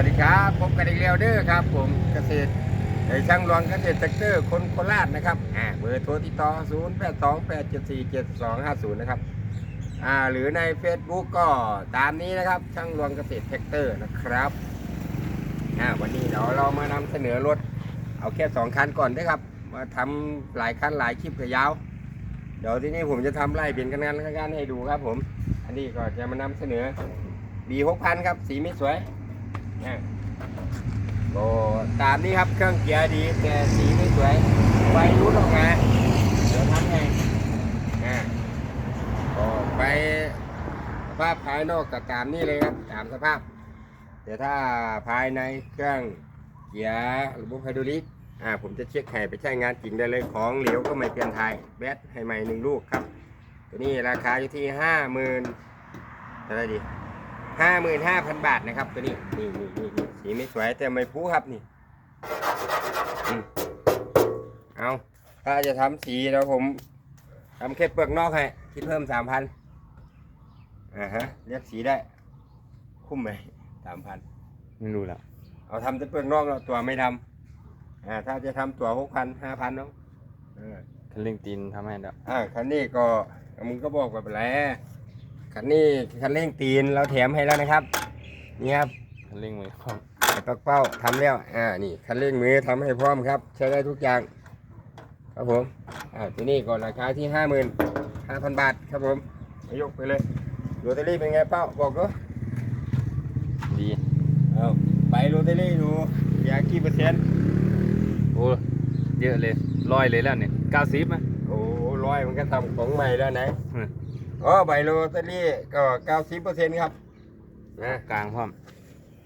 วัสดีครับพบกันอีกแล้วเด้อครับ ผมเกษตรไอ้ช่างรวงเกษตรเซกเตอร์คนโคราชนะครับอ่าเบอร์โทรติดต่อ 0 8 2 8 7 4 7 2 5 0 นะครับอ่าหรือใน Facebook ก็ตามนี้นะครับช่างรวงเกษตรเซกเตอร์นะครับอ่าวันนี้เดี๋ยวเรามานำเสนอรถ เอาแค่สองคันก่อนได้อครับ มาทำหลายคันหลายคลิปก็ยาว เดี๋ยวที่นี่ผมจะทำไล่เปลี่ยนกันงานกันให้ดูครับผม อันนี้ก็จะมานำเสนอบีหกพันครับสีไม่สวย นะก็ตามนี้ครับเครื่องเกียร์ดีแต่สีไม่สวยไฟรุดออกมาเดี๋ยวทำให้นะก็ไปสภาพภายนอกก็ตามนี้เลยครับตามสภาพ แต่ถ้าภายในเครื่องเกียร์ระบบไฮดรอลิกอ่าผมจะเช็คให้ไปใช้งานจริงได้เลยของเหลวก็ไม่เปลี่ยนไทยแบตให้ใหม่หนึ่งลูกครับ ตัวนี้ราคาอยู่ที่ห้าหมื่นอะไรดี ห้าหมื่นห้าพันบาทนะครับ ตัวนี้นี่นี่นี่นี่สีไม่สวยแต่ไม่พูครับนี่อืมเอาถ้าจะทำสีแล้วผมทำแค่เปลือกนอกให้คิดเพิ่มสามพันอ่าฮะเรียกสีได้ คุ้มไหมสามพันไม่รู้แล้วเอาทำแต่เปลือกนอกแล้วตัวไม่ทำอ่าถ้าจะทำตัวหกพันห้าพันเนาะเออคันเร่งตีนทำให้แล้วอ่าคันนี้ก็มึงก็บอกว่าไปแล้ว คันนี้คันเร่งตีนเราแถมให้แล้วนะครับ นี่ครับคันเร่งมือคล่องปักเป้าทำแล้ว อ่า นี่คันเร่งมือทำให้พร้อมครับ ใช้ได้ทุกอย่าง ครับผม อ่าตัวนี้ก็ราคาที่ห้าหมื่นห้าพันบาทครับผมมายกไปเลยโรตารี่เป็นไงเป้า บอกก็ดี เอาไปโรตารี่ดูยากี่เปอร์เซ็นต์โอ้ เยอะเลยร้อยเลยแล้วเนี่ยเก้าสิบไหมโอ้ร้อยมันก็ทำของใหม่แล้วไหนอืม อ๋อใบโรตารี่ก็เก้าสิบเปอร์เซ็นต์ครับนะกลางพร้อม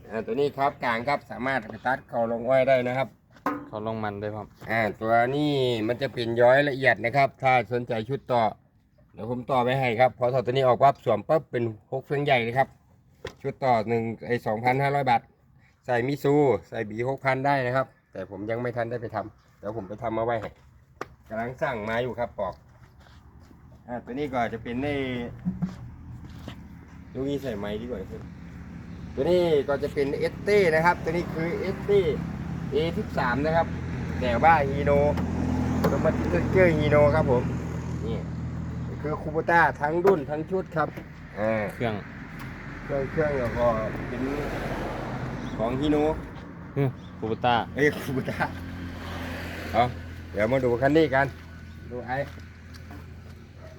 อ่าตัวนี้ครับกลางครับสามารถตัดเข้าลงไว้ได้นะครับ เขาลงมันด้วยพร้อมอ่าตัวนี้มันจะเป็นย้อยละเอียดนะครับ ถ้าสนใจชุดต่อเดี๋ยวผมต่อไปให้ครับพอถอดตัวนี้ออกปั๊บสวมปั๊บเป็นหกเฟืองใหญ่เลยครับ ชุดต่อหนึ่งไอสองพันห้าร้อยบาท ใส่มิซูใส่บีหกพันได้นะครับ แต่ผมยังไม่ทันได้ไปทำเดี๋ยวผมไปทำมาไว้ให้กำลังสั่งมาอยู่ครับปอก อ่าตัวนี้ก็จะเป็นในลูกนี้ใส่ไม้ดีกว่าครับตัวนี้ก็จะเป็นเอสเต้นะครับ ตัวนี้คือเอสเต้ A 1 3นะครับแต่ว่าฮีโนตัวมันสติ๊กเกอร์ฮีโนครับผม นี่คือคูโบต้าทั้งรุ่นทั้งชุดครับอ่าเครื่องเครื่องเครื่องแล้วก็เป็นของฮีโนคูปต้าเอ้ยคูโบต้าเอาเดี๋ยวมาดูคันนี้กัน ดูไอ้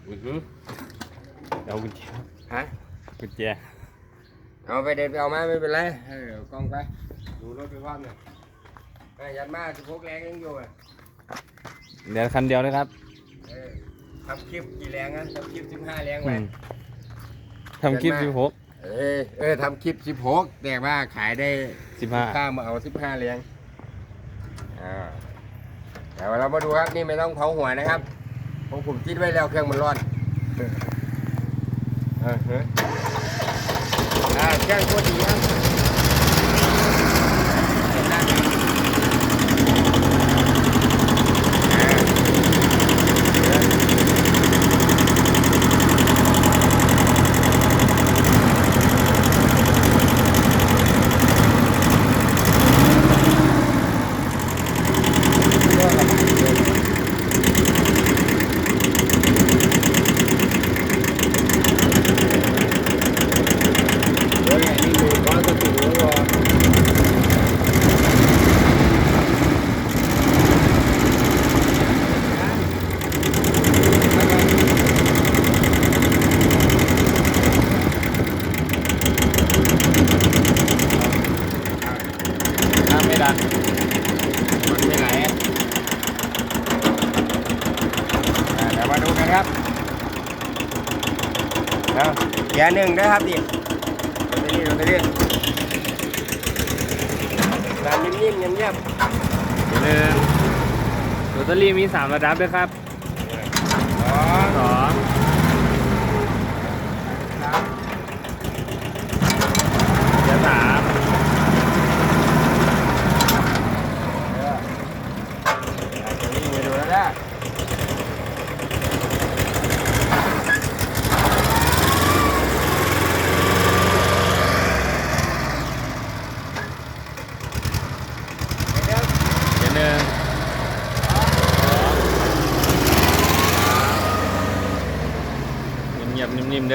อือหือเอากุญแจฮะกุญแจเอาไปเดินไปเอามาไม่เป็นไรเออกล้องไปดูรถไปว่าหน่อยไปยันมาสิบหกแรงยังอยู่อะเดี๋ยวคันเดียวเลยครับเออทำคลิปกี่แรงนะทำคลิปสิบห้าแรงอืไปมทำคลิปเดืสิอนบหหน้ากเออเออทำคลิปสิบหกแต่ว่าขายได้สิบห้าข้ามาเอาสิบห้าเลี้ยงอ่าเดี๋ยวเรามาดูครับนี่ไม่ต้องเผาหัวนะครับ ผมผมคิดไว้แล้วเครื่องมันร้อนเออเอออ่าเครื่องตัวดีครับเห็นหน้าไหมอ่าเออ ก็ระบายเลยโอ้ยอันนี้มือก้อนจะถึงแล้วรออะ น้ำไม่ดัน มันไปไหนอะอะเดี๋ยวมาดูกันครับเอา เกียร์หนึ่งนะครับดิลงไปนี่ลงไปนี่งานนิ่มๆเงียบหนึ่งโรตารี่มีสามระดับด้วยครับๆสองสอง สาม เดี๋ยวสาม เอออะจะวิ่งไปดูแล้วนะ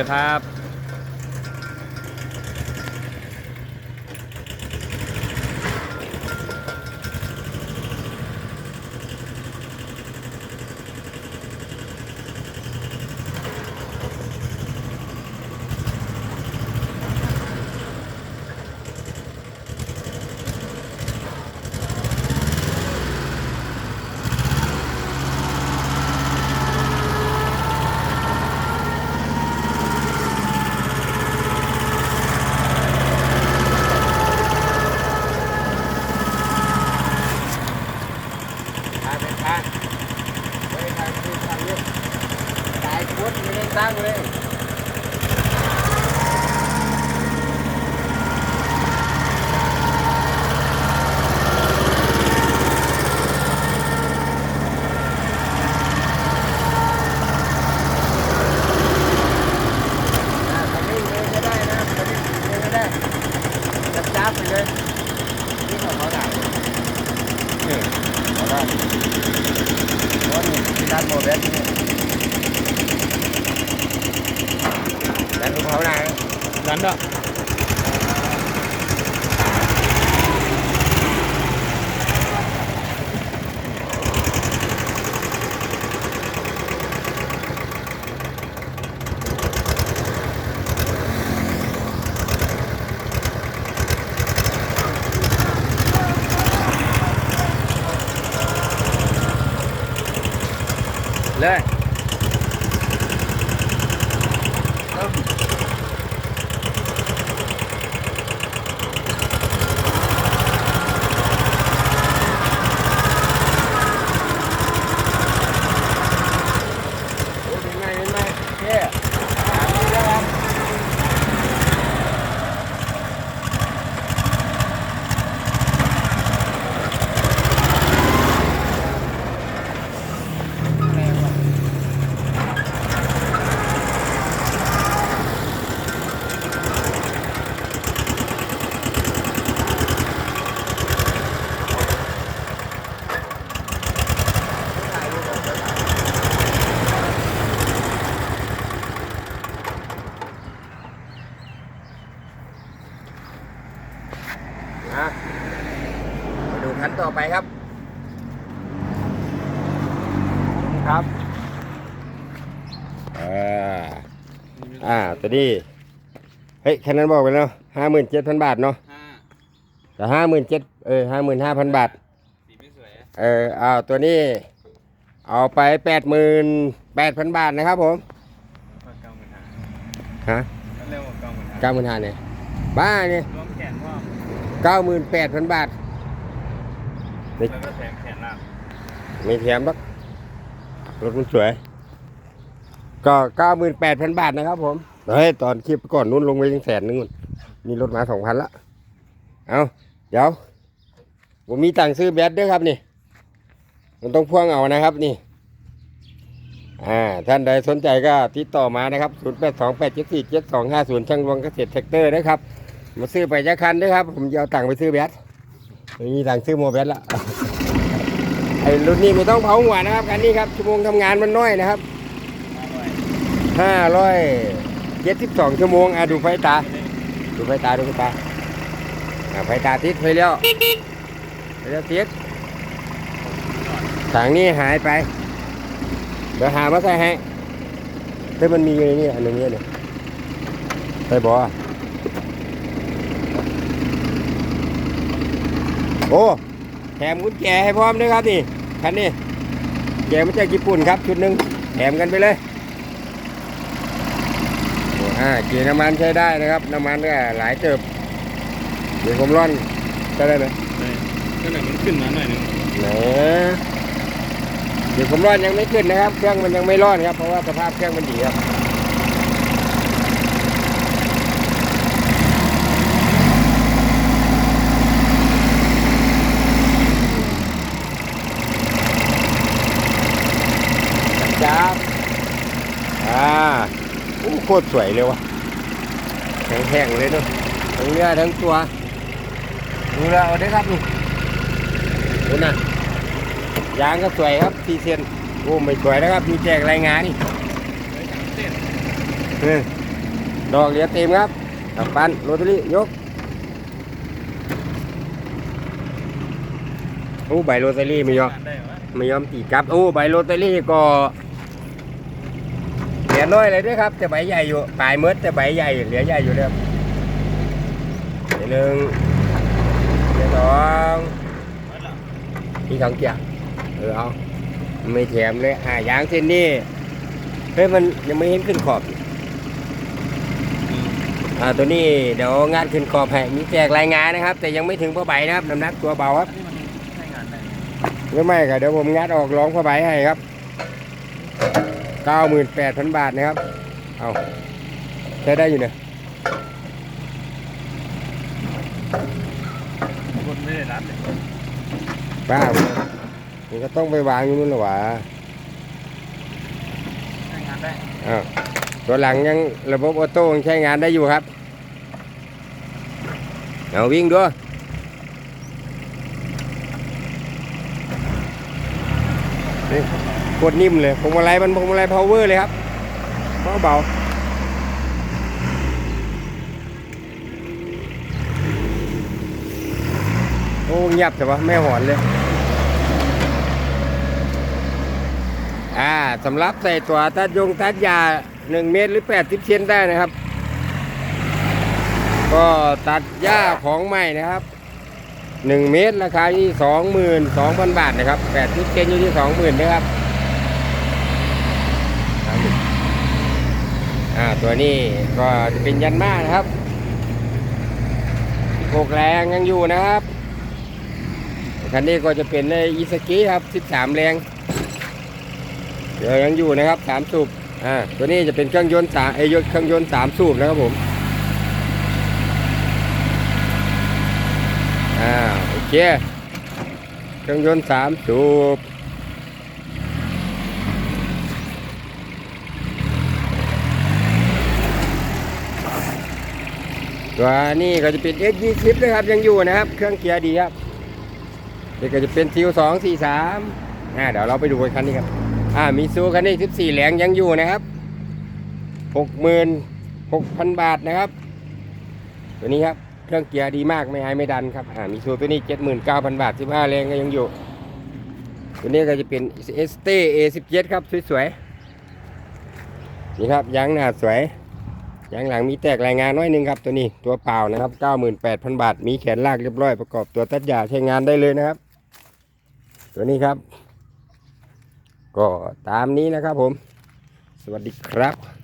ครับ ครับ อ่า อ่า ตัวนี้ เฮ้ย แค่นั้นบอกไปแล้วห้าหมื่นเจ็ดพันบาทเนาะห้าแต่ห้าหมื่นเจ็ดเออห้าหมื่นห้าพันบาท สีไม่สวยอะเออเอาตัวนี้ เอาไปแปดหมื่นแปดพันบาทนะครับผมเก้าหมื่นห้าฮะเร็วกว่าเก้าหมื่นห้าเก้าหมื่นห้าเนี่ย บ้าเนี่ยรวมแขนว่าเก้าหมื่นแปดพันบาท แล้วก็แถมแขนล่าง ไม่แถมหรอก รถมันสวย ก็เก้าหมื่นแปดพันบาทนะครับ ผมเฮ้ยตอนคลิปก่อนนู้นลงไปยังแสนนึงมีรถมาสองพันละเอาเดี๋ยวผมมีตังค์ซื้อแบตด้วยครับนี่ มันต้องพ่วงเอานะครับนี่ อ่า ท่านใดสนใจก็ติดต่อมานะครับ 0 8 2 8 7 4 7 2 5 0 ช่างรวงเกษตรแท็กเตอร์นะครับ มาซื้อไปจะคันด้วยครับ ผมจะเอาตังค์ไปซื้อแบตไม่มีตังค์ซื้อโมแบตละ อ้รุ่นนี้ไม่ต้องเผาหัวนะครับคันนี้ครับชั่วโมงทำงานมันน้อยนะครับห้าร้อย572ชั่วโมงอะดูไฟตา ดูไฟตาดูไฟตาอะไฟตาติดไฟเลี้ยวไฟเลี้ยวติดทางนี้หายไป เดี๋ยวหามาใส่ให้เฮ้ยมันมีอยู่ในนี่อันนึงเนี่ยเนี่ยใส่บอโอ้แถมกุญแจให้พร้อมด้วยครับนี่ คันนี้แกมาจากญี่ปุ่นครับชุดหนึ่งแถมกันไปเลยโอ้อ่าเกียร์น้ำมันใช้ได้นะครับ น้ำมันก็หลายเติบเดี๋ยวผมร่อนใช้ได้ไหมเลยก็ไหนมันขึ้นมาหน่อยหนึงเนอะเดี๋ยวผมร้อนยังไม่ขึ้นนะครับ เครื่องมันยังไม่ร้อนครับ เพราะว่าสภาพเครื่องมันดีครับ จับ อ่าโอ้โคตรสวยเลยวะแข็งๆเลยเนาะทั้งเนื้อทั้งตัว ดูแลเอาได้ครับนี่ดูนะยางก็สวยครับทีเซนโอ้ไม่สวยนะครับมีแจกรายงานนี่เลยสามเส้นเออดอกเหลือเต็มครับกับปันโรตารี่ยกโอ้ใบโรตารี่ไม่ยอมได้ไหมไม่ยอมตีกลับ โอ้ใบโรตารี่ก็เห ลือน้อยเลยด้วยครับ แต่ใบใหญ่อยู่ปลายเมดแต่ใบใหญ่เหลือใหญ่อยู่เลยครับเหลือหนึ่งเหลือสองมีสองเกียร์เออเอาไม่แถมเลยอ่ายางเส้นนี้เฮ้ยมันยังไม่เห็นขึ้นขอบอ่าตัวนี้เดี๋ยวงานขึ้นขอบให้มีแจกรายงานนะครับ แต่ยังไม่ถึงผ้าใบนะครับน้ำหนักตัวเบาครับนี่มันใช้งานได้หรือไม่ก็เดี๋ยวผมงัดออกร้องผ้าใบให้ครับ เก้าหมื่นแปดพันบาทนะครับ เอาใช้ได้อยู่เนี่ยคนไม่ได้รับเลยป้ามันก็ต้องไปวางอยู่นู่นหรอวะใช้งานได้อ้าวตัวหลังยังระบบออโต้ยังใช้งานได้อยู่ครับ เอาวิ่งด้วยนี่ กดนิ่มเลยพวงมาลัยมันพวงมาลัยพาวเวอร์เลยครับเบาเบาโอ้เงียบแต่ว่าไม่หอนเลย อ่าสำหรับใส่ตัวตัดยงตัดยา1เมตรหรือ80เซนได้นะครับ ก็ตัดหญ้าของใหม่นะครับ1เมตรราคาที่22,000บาทนะครับ80เซนอยู่ที่20,000นะครับ อ่าตัวนี้ก็จะเป็นยันมานะครับหกแรงยังอยู่นะครับคันนี้ก็จะเป็นในอิสกิครับ 13 แรง เดี๋ยวยังอยู่นะครับสามสูบอ่าตัวนี้จะเป็นเครื่องยนต์สามเอยเครื่องยนต์สามสูบนะครับผมอ่าโอเค เครื่องยนต์สามสูบ ตัวนี้ก็จะเป็น S 2 0 นะครับยังอยู่นะครับ เครื่องเกียร์ดีครับเดี๋ยวก็จะเป็นทิวสองสี่สามอ่าเดี๋ยวเราไปดูคันนี้ครับ อ่ามีซูคันนี้14แหลงยังอยู่นะครับ66,000บาทนะครับ ตัวนี้ครับเครื่องเกียร์ดีมากไม่หายไม่ดันครับอ่ามีซูตัวนี้79,000บาท15แรงก็ยังอยู่ ตัวนี้ก็จะเป็น s t A17 ครับสวยๆนี่ครับยางหน้าสวย ยางหลังมีแตกรายงานน้อยหนึงครับตัวนี้ตัวเปล่านะครับ 98,000 บาท มีแขนลากเรียบร้อยประกอบตัวตัดหญ้าใช้งานได้เลยนะครับ ตัวนี้ครับ ก็ตามนี้นะครับผม สวัสดีครับ